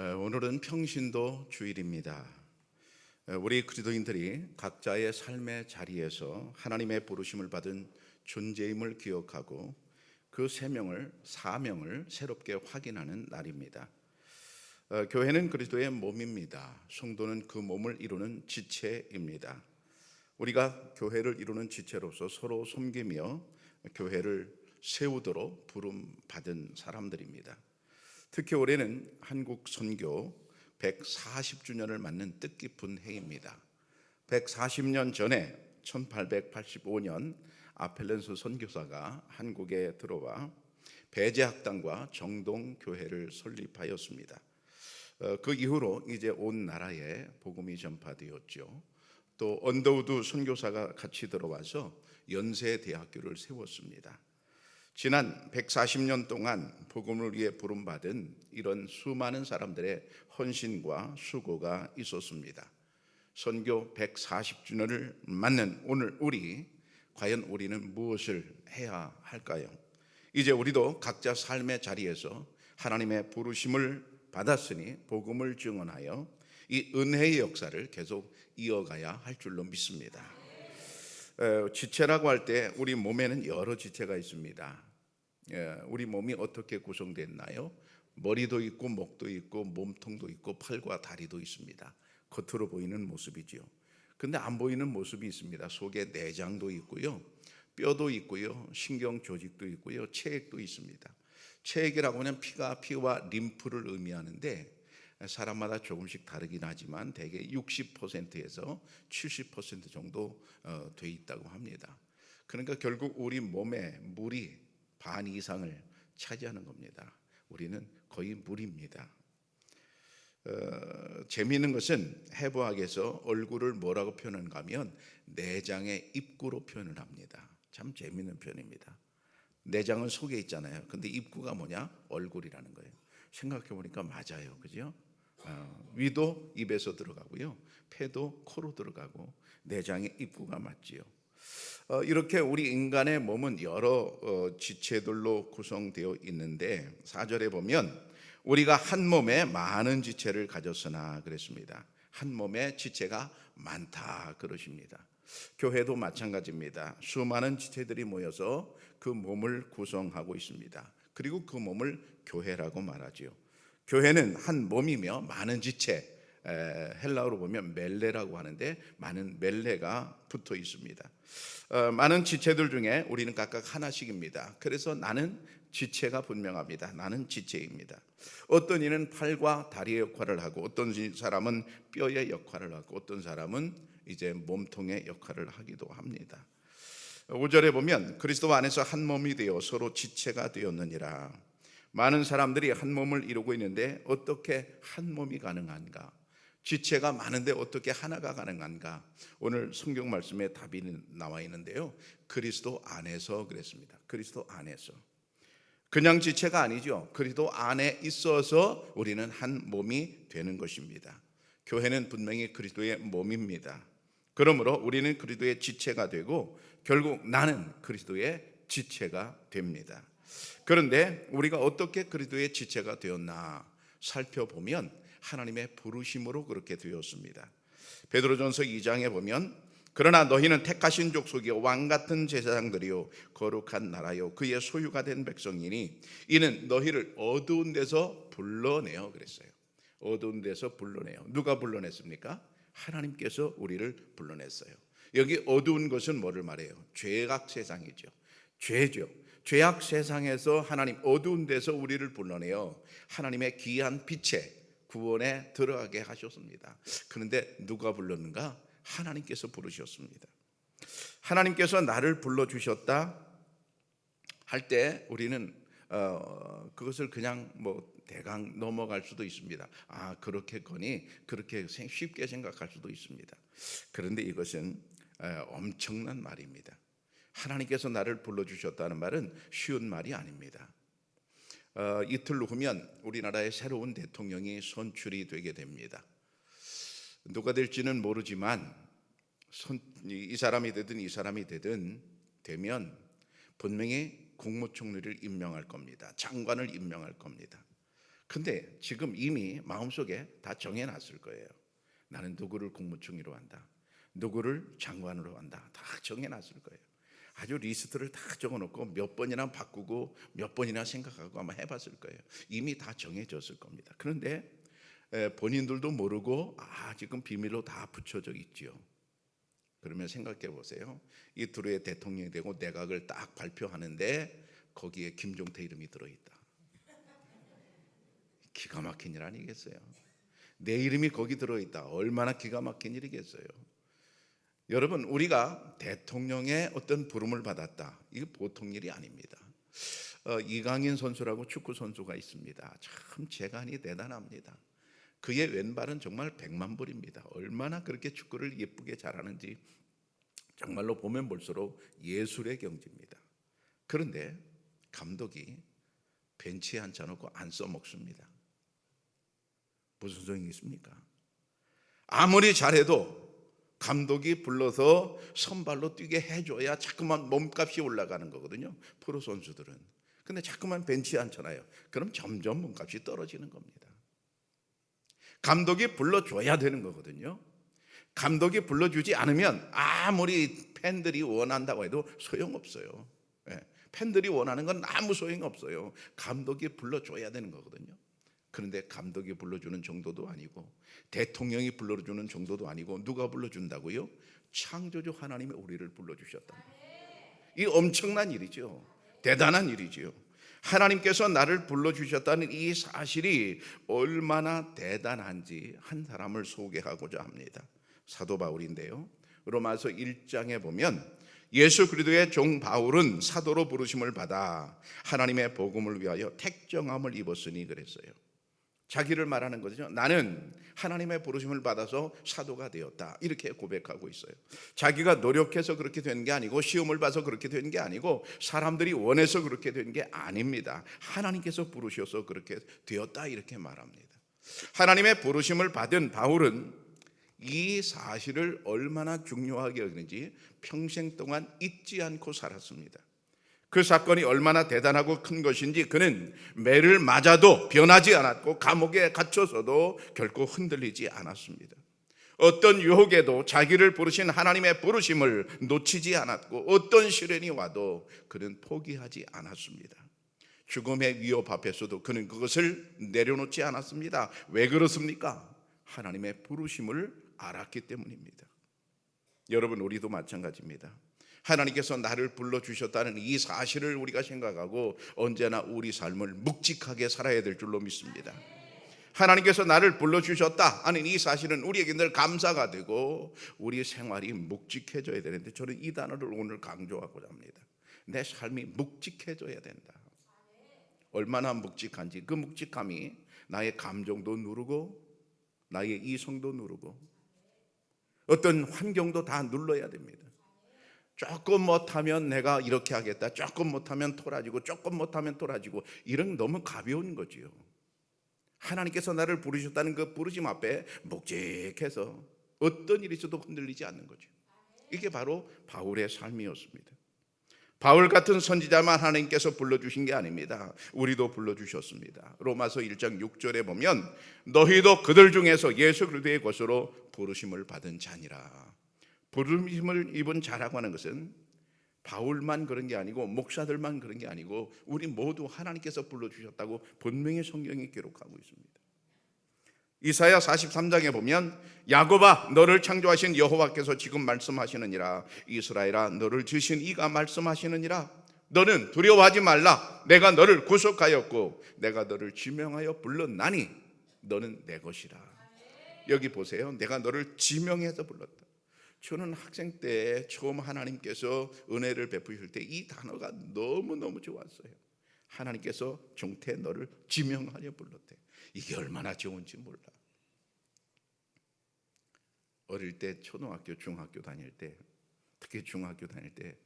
어, 오늘은 평신도 주일입니다. 어, 우리 그리스도인들이 각자의 삶의 자리에서 하나님의 부르심을 받은 존재임을 기억하고 그 세명을 사명을 새롭게 확인하는 날입니다. 어, 교회는 그리스도의 몸입니다. 성도는 그 몸을 이루는 지체입니다. 우리가 교회를 이루는 지체로서 서로 섬기며 교회를 세우도록 부름 받은 사람들입니다. 특히 올해는 한국 선교 140주년을 맞는 뜻깊은 해입니다. 140년 전에 1885년 아펠렌스 선교사가 한국에 들어와 배제학당과 정동교회를 설립하였습니다. 어, 그 이후로 이제 온 나라에 복음이 전파되었죠. 또 언더우드 선교사가 같이 들어와서 연세대학교를 세웠습니다. 지난 140년 동안 복음을 위해 부름받은 이런 수많은 사람들의 헌신과 수고가 있었습니다. 선교 140주년을 맞는 오늘 우리 과연 우리는 무엇을 해야 할까요? 이제 우리도 각자 삶의 자리에서 하나님의 부르심을 받았으니 복음을 증언하여 이 은혜의 역사를 계속 이어가야 할 줄로 믿습니다. 에, 지체라고 할 때 우리 몸에는 여러 지체가 있습니다. 예, 우리 몸이 어떻게 구성됐나요? 머리도 있고 목도 있고 몸통도 있고 팔과 다리도 있습니다. 겉으로 보이는 모습이지요. 근데 안 보이는 모습이 있습니다. 속에 내장도 있고요. 뼈도 있고요. 신경 조직도 있고요. 체액도 있습니다. 체액이라고 하면 피가 피와 림프를 의미하는데 사람마다 조금씩 다르긴 하지만 대개 60%에서 70% 정도 어, 돼 있다고 합니다. 그러니까 결국 우리 몸에 물이 반 이상을 차지하는 겁니다. 우리는 거의 물입니다. 어, 재미있는 것은 해부학에서 얼굴을 뭐라고 표현하는가 하면 내장의 입구로 표현을 합니다. 참 재미있는 표현입니다. 내장은 속에 있잖아요. 근데 입구가 뭐냐? 얼굴이라는 거예요. 생각해 보니까 맞아요. 그죠? 어, 위도 입에서 들어가고요. 폐도 코로 들어가고 내장의 입구가 맞지요. 어, 이렇게 우리 인간의 몸은 여러 어, 지체들로 구성되어 있는데 사절에 보면 우리가 한 몸에 많은 지체를 가졌으나 그랬습니다. 한 몸에 지체가 많다 그러십니다. 교회도 마찬가지입니다. 수많은 지체들이 모여서 그 몸을 구성하고 있습니다. 그리고 그 몸을 교회라고 말하지요. 교회는 한 몸이며 많은 지체, 헬라어로 보면 멜레라고 하는데 많은 멜레가 붙어 있습니다. 어, 많은 지체들 중에 우리는 각각 하나씩입니다. 그래서 나는 지체가 분명합니다. 나는 지체입니다. 어떤 이는 팔과 다리의 역할을 하고 어떤 사람은 뼈의 역할을 하고 어떤 사람은 이제 몸통의 역할을 하기도 합니다. 5절에 보면 그리스도 안에서 한 몸이 되어 서로 지체가 되었느니라. 많은 사람들이 한 몸을 이루고 있는데 어떻게 한 몸이 가능한가? 지체가 많은데 어떻게 하나가 가능한가? 오늘 성경 말씀에 답이 나와 있는데요. 그리스도 안에서 그랬습니다. 그리스도 안에서. 그냥 지체가 아니죠. 그리스도 안에 있어서 우리는 한 몸이 되는 것입니다. 교회는 분명히 그리스도의 몸입니다. 그러므로 우리는 그리스도의 지체가 되고 결국 나는 그리스도의 지체가 됩니다. 그런데 우리가 어떻게 그리스도의 지체가 되었나 살펴보면 하나님의 부르심으로 그렇게 되었습니다. 베드로전서 2장에 보면 그러나 너희는 택하신 족속이요 왕 같은 제사장들이요 거룩한 나라요 그의 소유가 된 백성이니 이는 너희를 어두운 데서 불러내어 그랬어요. 어두운 데서 불러내요. 누가 불러냈습니까? 하나님께서 우리를 불러냈어요. 여기 어두운 것은 뭐를 말해요? 죄악 세상이죠. 죄죠. 죄악 세상에서 하나님 어두운 데서 우리를 불러내어 하나님의 귀한 빛에 구원에 들어가게 하셨습니다. 그런데 누가 불렀는가? 하나님께서 부르셨습니다. 하나님께서 나를 불러 주셨다 할 때 우리는 어, 그것을 그냥 뭐 대강 넘어갈 수도 있습니다. 아 그렇게 거니 그렇게 쉽게 생각할 수도 있습니다. 그런데 이것은 엄청난 말입니다. 하나님께서 나를 불러 주셨다는 말은 쉬운 말이 아닙니다. 어, 이틀 후면 우리나라의 새로운 대통령이 선출이 되게 됩니다. 누가 될지는 모르지만 선, 이 사람이 되든 이 사람이 되든 되면 분명히 국무총리를 임명할 겁니다. 장관을 임명할 겁니다. 근데 지금 이미 마음속에 다 정해놨을 거예요. 나는 누구를 국무총리로 한다. 누구를 장관으로 한다. 다 정해놨을 거예요. 아주 리스트를 다 적어놓고 몇 번이나 바꾸고 몇 번이나 생각하고 아마 해봤을 거예요. 이미 다 정해졌을 겁니다. 그런데 에, 본인들도 모르고 아 지금 비밀로 다 붙여져 있지요. 그러면 생각해 보세요. 이 둘의 대통령이 되고 내각을 딱 발표하는데 거기에 김종태 이름이 들어있다. 기가 막힌 일 아니겠어요? 내 이름이 거기 들어있다. 얼마나 기가 막힌 일이겠어요? 여러분, 우리가 대통령의 어떤 부름을 받았다. 이거 보통 일이 아닙니다. 어, 이강인 선수라고 축구 선수가 있습니다. 참 재간이 대단합니다. 그의 왼발은 정말 백만 불입니다. 얼마나 그렇게 축구를 예쁘게 잘하는지 정말로 보면 볼수록 예술의 경지입니다. 그런데 감독이 벤치에 앉혀놓고 안 써먹습니다. 무슨 소용이 있습니까? 아무리 잘해도 감독이 불러서 선발로 뛰게 해줘야 자꾸만 몸값이 올라가는 거거든요. 프로 선수들은. 근데 자꾸만 벤치에 앉혀놔요. 그럼 점점 몸값이 떨어지는 겁니다. 감독이 불러줘야 되는 거거든요. 감독이 불러주지 않으면 아무리 팬들이 원한다고 해도 소용없어요. 예, 팬들이 원하는 건 아무 소용이 없어요. 감독이 불러줘야 되는 거거든요. 그런데 감독이 불러주는 정도도 아니고 대통령이 불러주는 정도도 아니고 누가 불러준다고요? 창조주 하나님이 우리를 불러주셨다. 이 엄청난 일이죠. 대단한 일이지요. 하나님께서 나를 불러주셨다는 이 사실이 얼마나 대단한지 한 사람을 소개하고자 합니다. 사도 바울인데요. 로마서 1장에 보면 예수 그리스도의 종 바울은 사도로 부르심을 받아 하나님의 복음을 위하여 택정함을 입었으니 그랬어요. 자기를 말하는 거죠. 나는 하나님의 부르심을 받아서 사도가 되었다. 이렇게 고백하고 있어요. 자기가 노력해서 그렇게 된 게 아니고 시험을 봐서 그렇게 된 게 아니고 사람들이 원해서 그렇게 된 게 아닙니다. 하나님께서 부르셔서 그렇게 되었다 이렇게 말합니다. 하나님의 부르심을 받은 바울은 이 사실을 얼마나 중요하게 여기는지 평생 동안 잊지 않고 살았습니다. 그 사건이 얼마나 대단하고 큰 것인지 그는 매를 맞아도 변하지 않았고 감옥에 갇혀서도 결코 흔들리지 않았습니다. 어떤 유혹에도 자기를 부르신 하나님의 부르심을 놓치지 않았고 어떤 시련이 와도 그는 포기하지 않았습니다. 죽음의 위협 앞에서도 그는 그것을 내려놓지 않았습니다. 왜 그렇습니까? 하나님의 부르심을 알았기 때문입니다. 여러분 우리도 마찬가지입니다. 하나님께서 나를 불러 주셨다는 이 사실을 우리가 생각하고 언제나 우리 삶을 묵직하게 살아야 될 줄로 믿습니다. 하나님께서 나를 불러 주셨다 하는 이 사실은 우리에게 늘 감사가 되고 우리 생활이 묵직해져야 되는데 저는 이 단어를 오늘 강조하고자 합니다. 내 삶이 묵직해져야 된다. 얼마나 묵직한지 그 묵직함이 나의 감정도 누르고 나의 이성도 누르고 어떤 환경도 다 눌러야 됩니다. 조금 못하면 내가 이렇게 하겠다. 조금 못하면 토라지고 조금 못하면 토라지고 이런 너무 가벼운 거지요. 하나님께서 나를 부르셨다는 그 부르심 앞에 묵직해서 어떤 일이 있어도 흔들리지 않는 거죠. 이게 바로 바울의 삶이었습니다. 바울 같은 선지자만 하나님께서 불러주신 게 아닙니다. 우리도 불러주셨습니다. 로마서 1장 6절에 보면 너희도 그들 중에서 예수 그리스도의 것으로 부르심을 받은 자니라. 부르심을 입은 자라고 하는 것은 바울만 그런 게 아니고 목사들만 그런 게 아니고 우리 모두 하나님께서 불러주셨다고 분명히 성경이 기록하고 있습니다. 이사야 43장에 보면 야곱아 너를 창조하신 여호와께서 지금 말씀하시느니라. 이스라엘아 너를 지으신 이가 말씀하시느니라. 너는 두려워하지 말라. 내가 너를 구속하였고 내가 너를 지명하여 불렀나니 너는 내 것이라. 여기 보세요. 내가 너를 지명해서 불렀다 저는 학생 때 처음 하나님께서 은혜를 베푸실 때 이 단어가 너무너무 좋았어요 하나님께서 종태 너를 지명하여 불렀대 이게 얼마나 좋은지 몰라. 어릴 때 초등학교, 중학교 다닐 때, 특히 중학교 다닐 때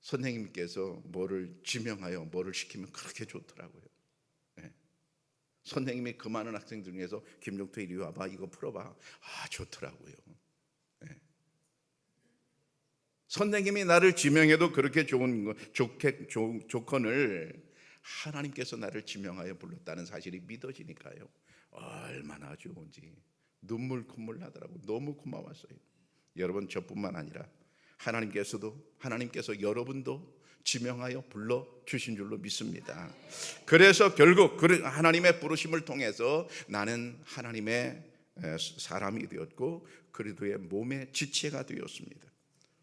선생님께서 뭐를 지명하여 뭐를 시키면 그렇게 좋더라고요. 네. 선생님이 그 많은 학생들 중에서 김종태 이리 와봐 이거 풀어봐 아 좋더라고요. 네. 선생님이 나를 지명해도 그렇게 좋은 거 좋게 조, 조건을 하나님께서 나를 지명하여 불렀다는 사실이 믿어지니까요. 얼마나 좋은지 눈물 콧물 나더라고. 너무 고마웠어요. 여러분 저뿐만 아니라 하나님께서도 하나님께서 여러분도 지명하여 불러 주신 줄로 믿습니다. 그래서 결국 그 하나님의 부르심을 통해서 나는 하나님의 사람이 되었고 그리스도의 몸의 지체가 되었습니다.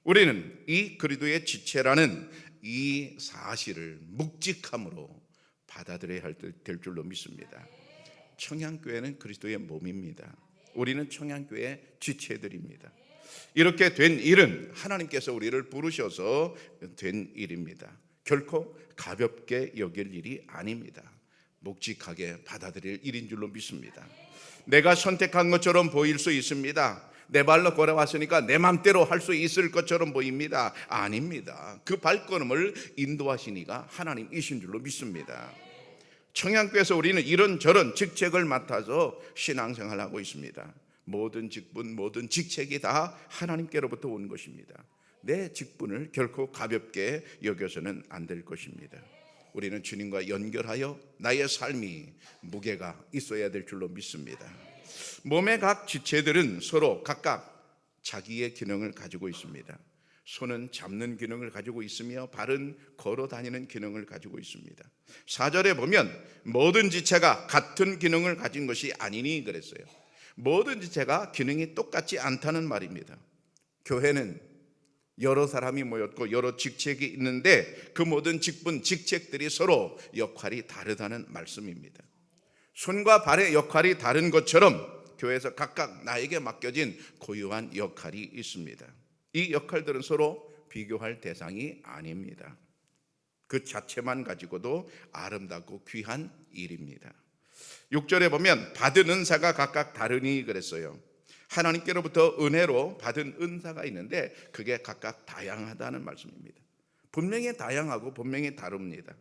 우리는 이 그리스도의 지체라는 이 사실을 묵직함으로 받아들여야 될 줄로 믿습니다. 청양교회는 그리스도의 몸입니다. 우리는 청양교회 지체들입니다. 이렇게 된 일은 하나님께서 우리를 부르셔서 된 일입니다. 결코 가볍게 여길 일이 아닙니다. 묵직하게 받아들일 일인 줄로 믿습니다. 내가 선택한 것처럼 보일 수 있습니다. 내 발로 걸어왔으니까 내 맘대로 할 수 있을 것처럼 보입니다. 아닙니다. 그 발걸음을 인도하시니가 하나님이신 줄로 믿습니다. 청양교에서 우리는 이런저런 직책을 맡아서 신앙생활하고 있습니다. 모든 직분, 모든 직책이 다 하나님께로부터 온 것입니다. 내 직분을 결코 가볍게 여겨서는 안 될 것입니다. 우리는 주님과 연결하여 나의 삶이 무게가 있어야 될 줄로 믿습니다. 몸의 각 지체들은 서로 각각 자기의 기능을 가지고 있습니다. 손은 잡는 기능을 가지고 있으며 발은 걸어 다니는 기능을 가지고 있습니다. 사절에 보면 모든 지체가 같은 기능을 가진 것이 아니니 그랬어요. 모든 지체가 기능이 똑같지 않다는 말입니다. 교회는 여러 사람이 모였고 여러 직책이 있는데 그 모든 직분, 직책들이 서로 역할이 다르다는 말씀입니다. 손과 발의 역할이 다른 것처럼 교회에서 각각 나에게 맡겨진 고유한 역할이 있습니다. 이 역할들은 서로 비교할 대상이 아닙니다. 그 자체만 가지고도 아름답고 귀한 일입니다. 6절에 보면 받은 은사가 각각 다르니 그랬어요. 하나님께로부터 은혜로 받은 은사가 있는데 그게 각각 다양하다는 말씀입니다. 분명히 다양하고 분명히 다릅니다.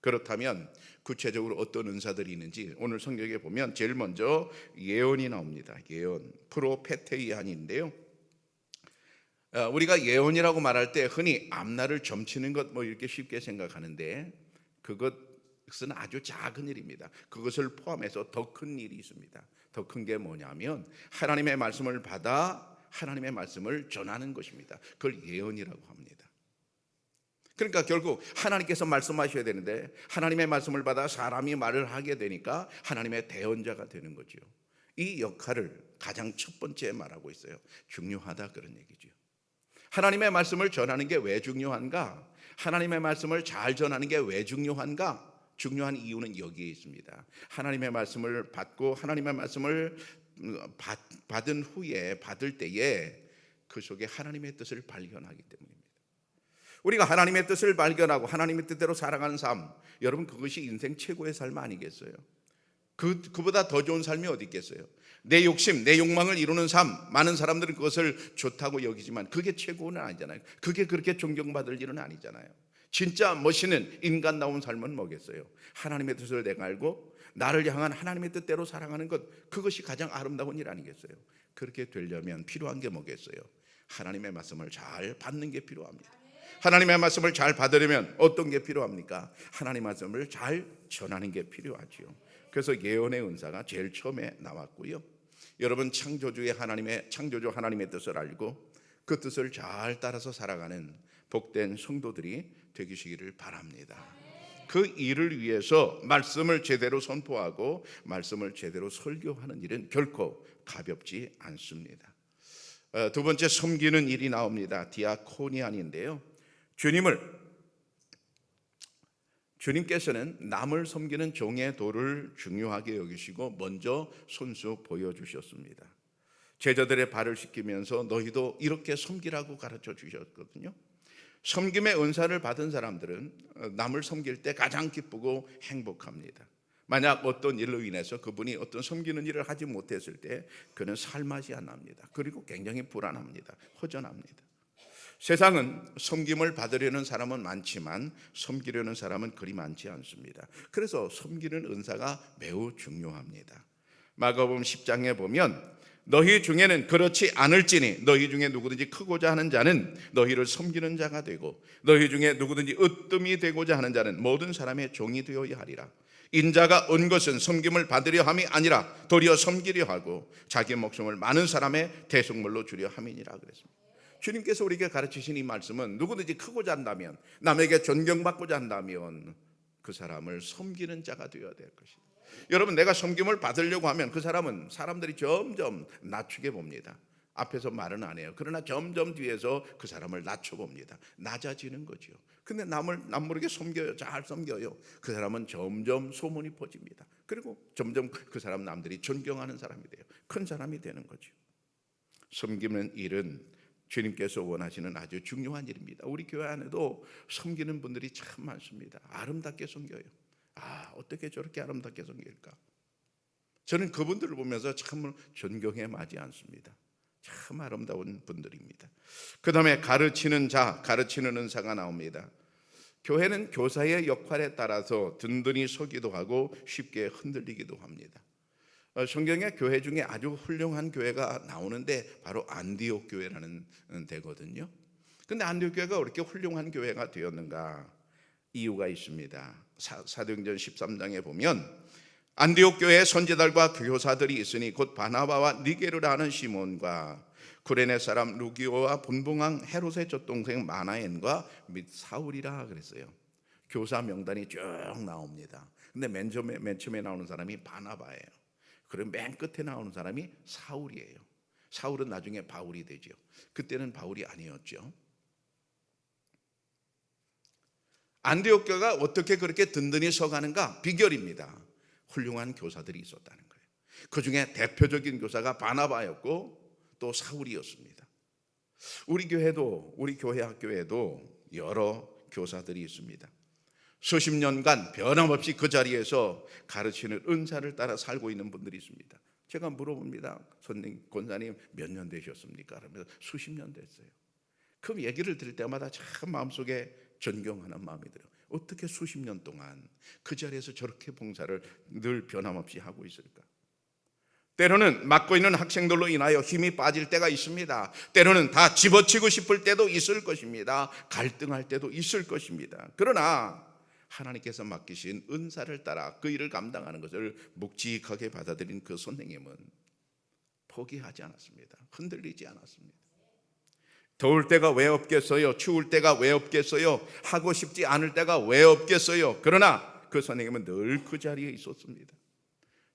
그렇다면 구체적으로 어떤 은사들이 있는지 오늘 성경에 보면 제일 먼저 예언이 나옵니다. 예언, 프로페테이안인데요. 어, 우리가 예언이라고 말할 때 흔히 앞날을 점치는 것 뭐 이렇게 쉽게 생각하는데 그것은 아주 작은 일입니다. 그것을 포함해서 더 큰 일이 있습니다. 더 큰 게 뭐냐면 하나님의 말씀을 받아 하나님의 말씀을 전하는 것입니다. 그걸 예언이라고 합니다. 그러니까 결국 하나님께서 말씀하셔야 되는데 하나님의 말씀을 받아 사람이 말을 하게 되니까 하나님의 대언자가 되는 거죠. 이 역할을 가장 첫 번째 말하고 있어요. 중요하다 그런 얘기죠. 하나님의 말씀을 전하는 게 왜 중요한가? 하나님의 말씀을 잘 전하는 게 왜 중요한가? 중요한 이유는 여기에 있습니다. 하나님의 말씀을 받고 하나님의 말씀을 받, 받은 후에 받을 때에 그 속에 하나님의 뜻을 발견하기 때문입니다. 우리가 하나님의 뜻을 발견하고 하나님의 뜻대로 살아가는 삶, 여러분 그것이 인생 최고의 삶 아니겠어요? 그 그보다 더 좋은 삶이 어디 있겠어요? 내 욕심, 내 욕망을 이루는 삶, 많은 사람들은 그것을 좋다고 여기지만 그게 최고는 아니잖아요. 그게 그렇게 존경받을 일은 아니잖아요. 진짜 멋있는 인간다운 삶은 뭐겠어요? 하나님의 뜻을 내가 알고 나를 향한 하나님의 뜻대로 살아가는 것 그것이 가장 아름다운 일 아니겠어요? 그렇게 되려면 필요한 게 뭐겠어요? 하나님의 말씀을 잘 받는 게 필요합니다. 하나님의 말씀을 잘 받으려면 어떤 게 필요합니까? 하나님 말씀을 잘 전하는 게 필요하지요. 그래서 예언의 은사가 제일 처음에 나왔고요. 여러분 창조주의 하나님의 창조주 하나님의 뜻을 알고 그 뜻을 잘 따라서 살아가는 복된 성도들이 되시기를 바랍니다. 그 일을 위해서 말씀을 제대로 선포하고 말씀을 제대로 설교하는 일은 결코 가볍지 않습니다. 어, 두 번째 섬기는 일이 나옵니다. 디아코니안인데요. 주님을 주님께서는 남을 섬기는 종의 도를 중요하게 여기시고 먼저 손수 보여주셨습니다. 제자들의 발을 씻기면서 너희도 이렇게 섬기라고 가르쳐 주셨거든요. 섬김의 은사를 받은 사람들은 남을 섬길 때 가장 기쁘고 행복합니다. 만약 어떤 일로 인해서 그분이 어떤 섬기는 일을 하지 못했을 때 그는 살맛이 안 납니다. 그리고 굉장히 불안합니다. 허전합니다. 세상은 섬김을 받으려는 사람은 많지만 섬기려는 사람은 그리 많지 않습니다. 그래서 섬기는 은사가 매우 중요합니다. 마가복음 10장에 보면 너희 중에는 그렇지 않을지니 너희 중에 누구든지 크고자 하는 자는 너희를 섬기는 자가 되고 너희 중에 누구든지 으뜸이 되고자 하는 자는 모든 사람의 종이 되어야 하리라. 인자가 온 것은 섬김을 받으려 함이 아니라 도리어 섬기려 하고 자기 목숨을 많은 사람의 대속물로 주려 함이니라 그랬습니다. 주님께서 우리에게 가르치신 이 말씀은 누구든지 크고자 한다면 남에게 존경받고자 한다면 그 사람을 섬기는 자가 되어야 될 것이다. 여러분 내가 섬김을 받으려고 하면 그 사람은 사람들이 점점 낮추게 봅니다. 앞에서 말은 안 해요. 그러나 점점 뒤에서 그 사람을 낮춰 봅니다. 낮아지는 거죠. 근데 남을 남 모르게 섬겨요. 잘 섬겨요. 그 사람은 점점 소문이 퍼집니다. 그리고 점점 그 사람 남들이 존경하는 사람이 돼요. 큰 사람이 되는 거죠. 섬기는 일은 주님께서 원하시는 아주 중요한 일입니다. 우리 교회 안에도 섬기는 분들이 참 많습니다. 아름답게 섬겨요. 아, 어떻게 저렇게 아름답게 섬길까? 저는 그분들을 보면서 참 존경에 마지 않습니다. 참 아름다운 분들입니다. 그 다음에 가르치는 자, 가르치는 은사가 나옵니다. 교회는 교사의 역할에 따라서 든든히 서기도 하고 쉽게 흔들리기도 합니다. 어, 성경에 교회 중에 아주 훌륭한 교회가 나오는데 바로 안디옥 교회라는 데거든요. 근데 안디옥 교회가 그렇게 훌륭한 교회가 되었는가? 이유가 있습니다. 사, 사도행전 13장에 보면 안디옥 교회에 선지자들과 교사들이 있으니 곧 바나바와 니게르라 하는 시몬과 구레네 사람 루기오와 본봉왕 헤롯의 젖동생 마나엔과 및 사울이라 그랬어요. 교사 명단이 쭉 나옵니다. 근데 맨 처음에, 맨 처음에 나오는 사람이 바나바예요. 그리고 맨 끝에 나오는 사람이 사울이에요. 사울은 나중에 바울이 되죠. 그때는 바울이 아니었죠. 안디옥 교가 어떻게 그렇게 든든히 서가는가 비결입니다. 훌륭한 교사들이 있었다는 거예요. 그 중에 대표적인 교사가 바나바였고 또 사울이었습니다. 우리 교회도 우리 교회 학교에도 여러 교사들이 있습니다. 수십 년간 변함없이 그 자리에서 가르치는 은사를 따라 살고 있는 분들이 있습니다. 제가 물어봅니다. 선생 권사님 몇 년 되셨습니까? 그러면서 수십 년 됐어요. 그 얘기를 들을 때마다 참 마음속에 존경하는 마음이 들어요. 어떻게 수십 년 동안 그 자리에서 저렇게 봉사를 늘 변함없이 하고 있을까? 때로는 맡고 있는 학생들로 인하여 힘이 빠질 때가 있습니다. 때로는 다 집어치고 싶을 때도 있을 것입니다. 갈등할 때도 있을 것입니다. 그러나 하나님께서 맡기신 은사를 따라 그 일을 감당하는 것을 묵직하게 받아들인 그 선생님은 포기하지 않았습니다. 흔들리지 않았습니다. 더울 때가 왜 없겠어요? 추울 때가 왜 없겠어요? 하고 싶지 않을 때가 왜 없겠어요? 그러나 그 선생님은 늘 그 자리에 있었습니다.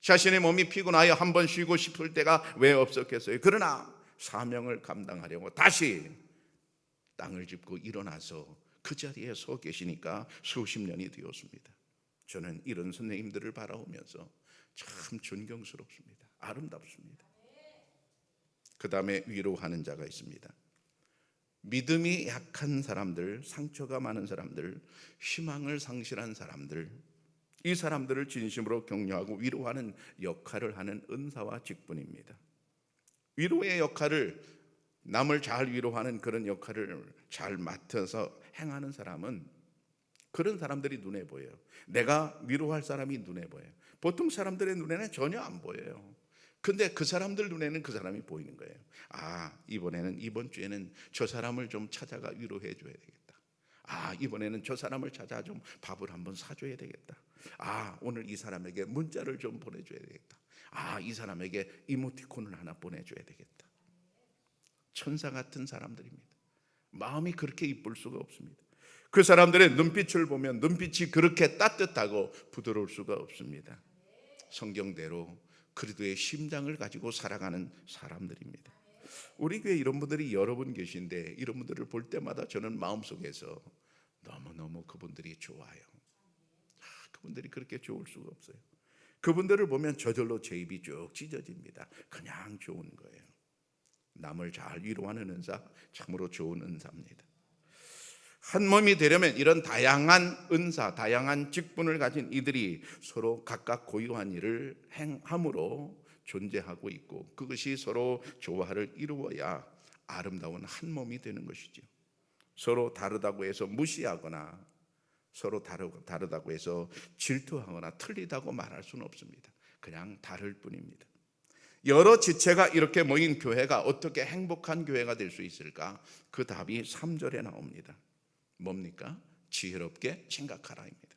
자신의 몸이 피곤하여 한 번 쉬고 싶을 때가 왜 없었겠어요? 그러나 사명을 감당하려고 다시 땅을 짚고 일어나서 그 자리에 서 계시니까 수십 년이 되었습니다. 저는 이런 선생님들을 바라보면서 참 존경스럽습니다. 아름답습니다. 그 다음에 위로하는 자가 있습니다. 믿음이 약한 사람들, 상처가 많은 사람들, 희망을 상실한 사람들, 이 사람들을 진심으로 격려하고 위로하는 역할을 하는 은사와 직분입니다. 위로의 역할을 남을 잘 위로하는 그런 역할을 잘 맡아서 행하는 사람은 그런 사람들이 눈에 보여요. 내가 위로할 사람이 눈에 보여요. 보통 사람들의 눈에는 전혀 안 보여요. 근데 그 사람들 눈에는 그 사람이 보이는 거예요. 아, 이번에는 이번 주에는 저 사람을 좀 찾아가 위로해 줘야 되겠다. 아, 이번에는 저 사람을 찾아 좀 밥을 한번 사줘야 되겠다. 아, 오늘 이 사람에게 문자를 좀 보내줘야 되겠다. 아, 이 사람에게 이모티콘을 하나 보내줘야 되겠다. 천사 같은 사람들입니다. 마음이 그렇게 이쁠 수가 없습니다. 그 사람들의 눈빛을 보면 눈빛이 그렇게 따뜻하고 부드러울 수가 없습니다. 성경대로 그리스도의 심장을 가지고 살아가는 사람들입니다. 우리 교회 이런 분들이 여러 분 계신데 이런 분들을 볼 때마다 저는 마음속에서 너무너무 그분들이 좋아요. 아, 그분들이 그렇게 좋을 수가 없어요. 그분들을 보면 저절로 제 입이 쭉 찢어집니다. 그냥 좋은 거예요. 남을 잘 위로하는 은사 참으로 좋은 은사입니다. 한 몸이 되려면 이런 다양한 은사, 다양한 직분을 가진 이들이 서로 각각 고유한 일을 행함으로 존재하고 있고 그것이 서로 조화를 이루어야 아름다운 한 몸이 되는 것이죠. 서로 다르다고 해서 무시하거나 서로 다르다고 해서 질투하거나 틀리다고 말할 수는 없습니다. 그냥 다를 뿐입니다. 여러 지체가 이렇게 모인 교회가 어떻게 행복한 교회가 될 수 있을까? 그 답이 3절에 나옵니다. 뭡니까? 지혜롭게 생각하라입니다.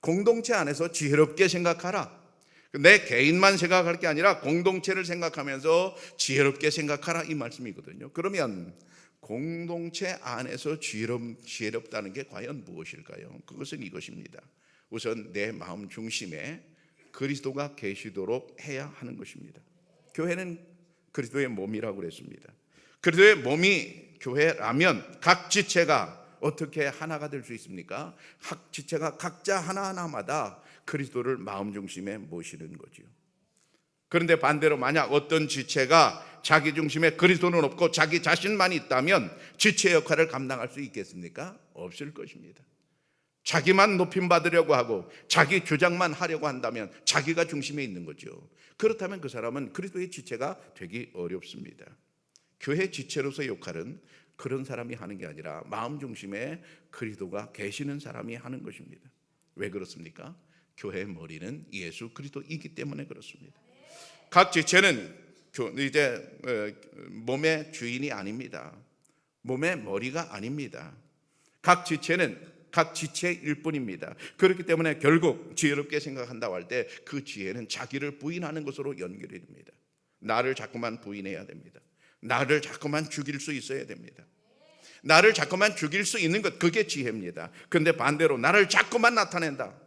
공동체 안에서 지혜롭게 생각하라. 내 개인만 생각할 게 아니라 공동체를 생각하면서 지혜롭게 생각하라 이 말씀이거든요. 그러면 공동체 안에서 지혜롭, 지혜롭다는 게 과연 무엇일까요? 그것은 이것입니다. 우선 내 마음 중심에 그리스도가 계시도록 해야 하는 것입니다. 교회는 그리스도의 몸이라고 그랬습니다. 그리스도의 몸이 교회라면 각 지체가 어떻게 하나가 될 수 있습니까? 각 지체가 각자 하나하나마다 그리스도를 마음 중심에 모시는 거지요. 그런데 반대로 만약 어떤 지체가 자기 중심에 그리스도는 없고 자기 자신만 있다면 지체 역할을 감당할 수 있겠습니까? 없을 것입니다. 자기만 높임 받으려고 하고 자기 주장만 하려고 한다면 자기가 중심에 있는 거죠. 그렇다면 그 사람은 그리스도의 지체가 되기 어렵습니다. 교회 지체로서의 역할은 그런 사람이 하는 게 아니라 마음 중심에 그리스도가 계시는 사람이 하는 것입니다. 왜 그렇습니까? 교회의 머리는 예수 그리스도이기 때문에 그렇습니다. 각 지체는 이제 어, 몸의 주인이 아닙니다. 몸의 머리가 아닙니다. 각 지체는 각 지체일 뿐입니다. 그렇기 때문에 결국 지혜롭게 생각한다고 할 때 그 지혜는 자기를 부인하는 것으로 연결이 됩니다. 나를 자꾸만 부인해야 됩니다. 나를 자꾸만 죽일 수 있어야 됩니다. 나를 자꾸만 죽일 수 있는 것 그게 지혜입니다. 근데 반대로 나를 자꾸만 나타낸다.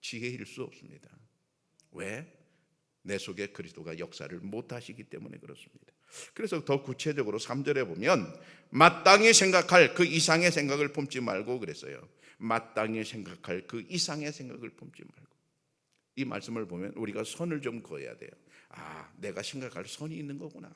지혜일 수 없습니다. 왜? 내 속에 그리스도가 역사를 못 하시기 때문에 그렇습니다. 그래서 더 구체적으로 3절에 보면 마땅히 생각할 그 이상의 생각을 품지 말고 그랬어요. 마땅히 생각할 그 이상의 생각을 품지 말고. 이 말씀을 보면 우리가 선을 좀 그어야 돼요. 아, 내가 생각할 선이 있는 거구나.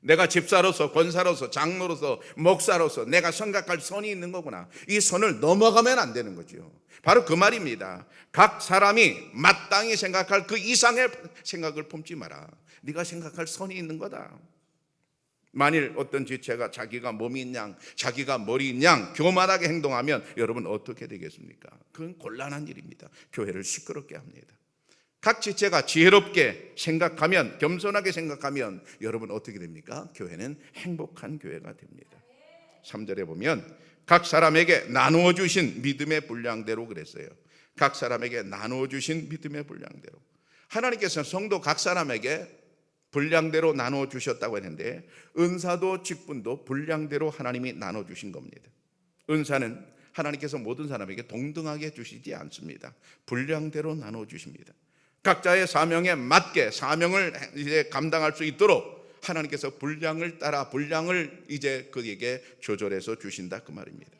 내가 집사로서 권사로서 장로로서 목사로서 내가 생각할 선이 있는 거구나. 이 선을 넘어가면 안 되는 거죠. 바로 그 말입니다. 각 사람이 마땅히 생각할 그 이상의 생각을 품지 마라. 네가 생각할 선이 있는 거다. 만일 어떤 지체가 자기가 몸이 있냐, 자기가 머리 있냐, 교만하게 행동하면 여러분 어떻게 되겠습니까? 그건 곤란한 일입니다. 교회를 시끄럽게 합니다. 각 지체가 지혜롭게 생각하면 겸손하게 생각하면 여러분 어떻게 됩니까? 교회는 행복한 교회가 됩니다. 3절에 보면 각 사람에게 나누어 주신 믿음의 분량대로 그랬어요. 각 사람에게 나누어 주신 믿음의 분량대로. 하나님께서 성도 각 사람에게 분량대로 나누어 주셨다고 했는데 은사도 직분도 분량대로 하나님이 나눠 주신 겁니다. 은사는 하나님께서 모든 사람에게 동등하게 주시지 않습니다. 분량대로 나눠 주십니다. 각자의 사명에 맞게 사명을 이제 감당할 수 있도록 하나님께서 분량을 따라 분량을 이제 그에게 조절해서 주신다 그 말입니다.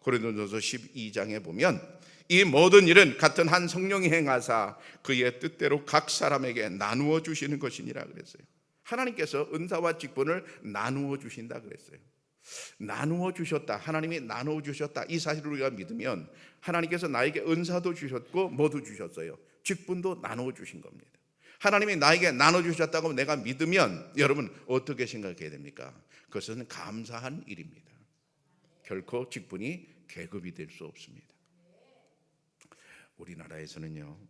고린도전서 12장에 보면 이 모든 일은 같은 한 성령이 행하사 그의 뜻대로 각 사람에게 나누어 주시는 것이니라 그랬어요. 하나님께서 은사와 직분을 나누어 주신다 그랬어요. 나누어 주셨다. 하나님이 나누어 주셨다. 이 사실을 우리가 믿으면 하나님께서 나에게 은사도 주셨고 모두 주셨어요. 직분도 나누어 주신 겁니다. 하나님이 나에게 나눠 주셨다고 내가 믿으면 여러분 어떻게 생각해야 됩니까? 그것은 감사한 일입니다. 결코 직분이 계급이 될 수 없습니다. 우리나라에서는요.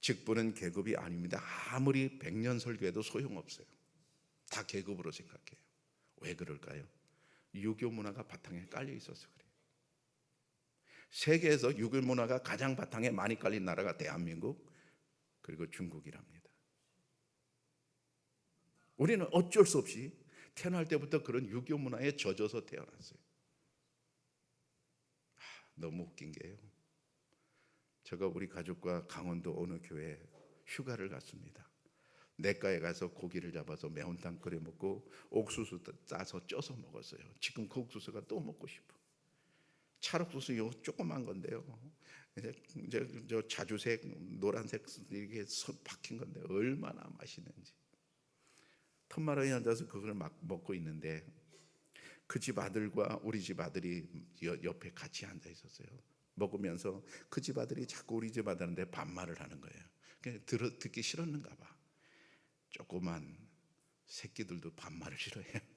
직분은 계급이 아닙니다. 아무리 백년 설교해도 소용없어요. 다 계급으로 생각해요. 왜 그럴까요? 유교 문화가 바탕에 깔려 있어서 그래요. 세계에서 유교 문화가 가장 바탕에 많이 깔린 나라가 대한민국 그리고 중국이랍니다. 우리는 어쩔 수 없이 태어날 때부터 그런 유교 문화에 젖어서 태어났어요. 너무 웃긴 게요. 제가 우리 가족과 강원도 어느 교회 휴가를 갔습니다. 내과에 가서 고기를 잡아서 매운탕 끓여 먹고 옥수수 짜서 쪄서 먹었어요. 지금 그 옥수수가 또 먹고 싶어. 찰옥수수 요 조그만 건데요. 이제, 이제 저 자주색, 노란색 이게 박힌 건데 얼마나 맛있는지. 텀마루에 앉아서 그걸 막 먹고 있는데 그 집 아들과 우리 집 아들이 옆에 같이 앉아 있었어요. 먹으면서 그 집 아들이 자꾸 우리 집 아들한테 반말을 하는 거예요. 그냥 들어, 듣기 싫었는가 봐. 조그만 새끼들도 반말을 싫어해요.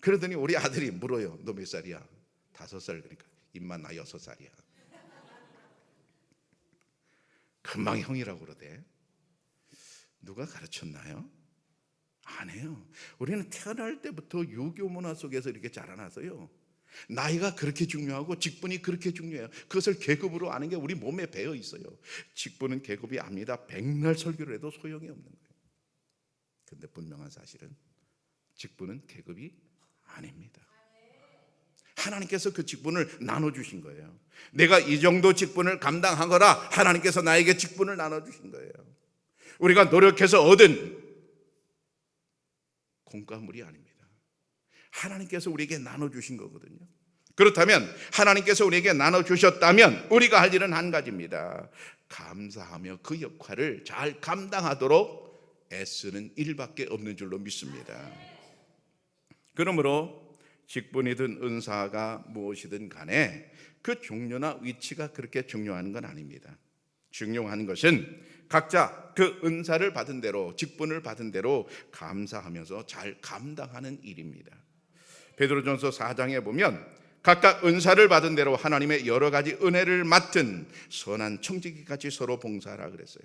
그러더니 우리 아들이 물어요. 너 몇 살이야? 다섯 살 그러니까 입만 나 여섯 살이야. 금방 형이라고 그러대. 누가 가르쳤나요? 안 해요. 우리는 태어날 때부터 유교 문화 속에서 이렇게 자라나서요. 나이가 그렇게 중요하고 직분이 그렇게 중요해요. 그것을 계급으로 아는 게 우리 몸에 배어 있어요. 직분은 계급이 압니다. 백날 설교를 해도 소용이 없는 거예요. 근데 분명한 사실은 직분은 계급이 아닙니다. 하나님께서 그 직분을 나눠 주신 거예요. 내가 이 정도 직분을 감당하거라 하나님께서 나에게 직분을 나눠 주신 거예요. 우리가 노력해서 얻은 공과물이 아닙니다. 하나님께서 우리에게 나눠 주신 거거든요. 그렇다면 하나님께서 우리에게 나눠 주셨다면 우리가 할 일은 한 가지입니다. 감사하며 그 역할을 잘 감당하도록 애쓰는 일밖에 없는 줄로 믿습니다. 그러므로 직분이든 은사가 무엇이든 간에 그 종류나 위치가 그렇게 중요한 건 아닙니다. 중요한 것은 각자 그 은사를 받은 대로 직분을 받은 대로 감사하면서 잘 감당하는 일입니다. 베드로전서 4장에 보면 각각 은사를 받은 대로 하나님의 여러 가지 은혜를 맡은 선한 청지기 같이 서로 봉사하라 그랬어요.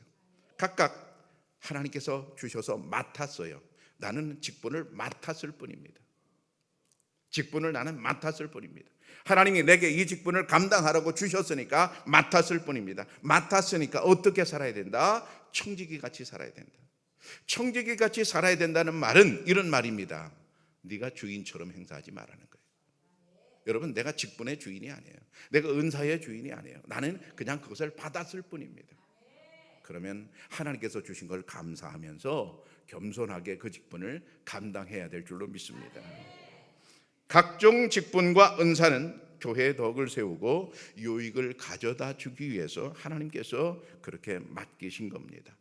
각각 하나님께서 주셔서 맡았어요. 나는 직분을 맡았을 뿐입니다. 직분을 나는 맡았을 뿐입니다. 하나님이 내게 이 직분을 감당하라고 주셨으니까 맡았을 뿐입니다. 맡았으니까 어떻게 살아야 된다? 청지기 같이 살아야 된다. 청지기 같이 살아야 된다는 말은 이런 말입니다. 네가 주인처럼 행사하지 말라는 거예요. 여러분 내가 직분의 주인이 아니에요. 내가 은사의 주인이 아니에요. 나는 그냥 그것을 받았을 뿐입니다. 그러면 하나님께서 주신 걸 감사하면서 겸손하게 그 직분을 감당해야 될 줄로 믿습니다. 각종 직분과 은사는 교회의 덕을 세우고 유익을 가져다 주기 위해서 하나님께서 그렇게 맡기신 겁니다.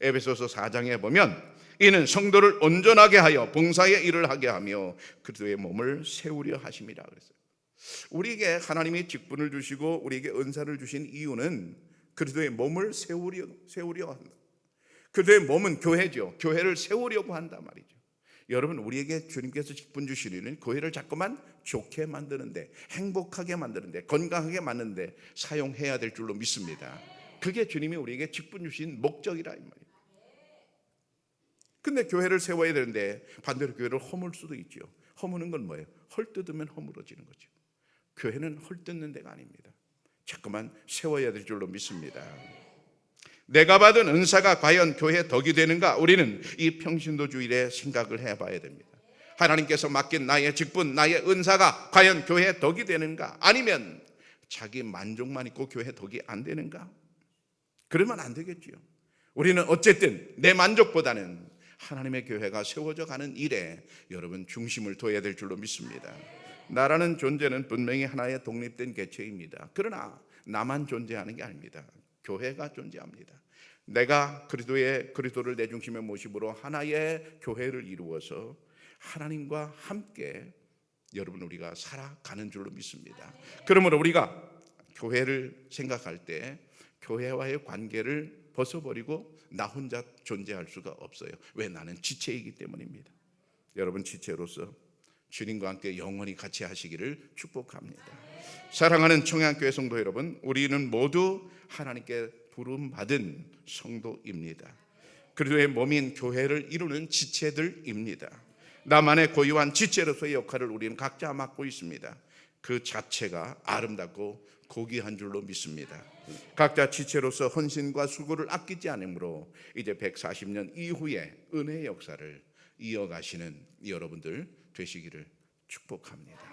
에베소서 4장에 보면 이는 성도를 온전하게 하여 봉사의 일을 하게 하며 그리스도의 몸을 세우려 하심이라 그랬어요. 우리에게 하나님이 직분을 주시고 우리에게 은사를 주신 이유는 그리스도의 몸을 세우려 세우려 한다. 그리스도의 몸은 교회죠. 교회를 세우려고 한다 말이죠. 여러분 우리에게 주님께서 직분 주시는 교회를 자꾸만 좋게 만드는데 행복하게 만드는데 건강하게 만드는데 사용해야 될 줄로 믿습니다. 그게 주님이 우리에게 직분 주신 목적이라 이 말이에요. 근데 교회를 세워야 되는데 반대로 교회를 허물 수도 있죠. 허무는 건 뭐예요? 헐뜯으면 허물어지는 거죠. 교회는 헐뜯는 데가 아닙니다. 자꾸만 세워야 될 줄로 믿습니다. 내가 받은 은사가 과연 교회 덕이 되는가? 우리는 이 평신도 주일에 생각을 해봐야 됩니다. 하나님께서 맡긴 나의 직분, 나의 은사가 과연 교회 덕이 되는가? 아니면 자기 만족만 있고 교회 덕이 안 되는가? 그러면 안 되겠지요. 우리는 어쨌든 내 만족보다는 하나님의 교회가 세워져 가는 일에 여러분 중심을 둬야 될 줄로 믿습니다. 나라는 존재는 분명히 하나의 독립된 개체입니다. 그러나 나만 존재하는 게 아닙니다. 교회가 존재합니다. 내가 그리스도의 그리스도를 내 중심의 모습으로 하나의 교회를 이루어서 하나님과 함께 여러분 우리가 살아가는 줄로 믿습니다. 그러므로 우리가 교회를 생각할 때 교회와의 관계를 벗어버리고 나 혼자 존재할 수가 없어요. 왜 나는 지체이기 때문입니다. 여러분 지체로서 주님과 함께 영원히 같이 하시기를 축복합니다. 사랑하는 청양교회 성도 여러분, 우리는 모두 하나님께 부름 받은 성도입니다. 그리스도의 몸인 교회를 이루는 지체들입니다. 나만의 고유한 지체로서의 역할을 우리는 각자 맡고 있습니다. 그 자체가 아름답고 고귀한 줄로 믿습니다. 각자 지체로서 헌신과 수고를 아끼지 않으므로 이제 140년 이후에 은혜의 역사를 이어가시는 여러분들 되시기를 축복합니다.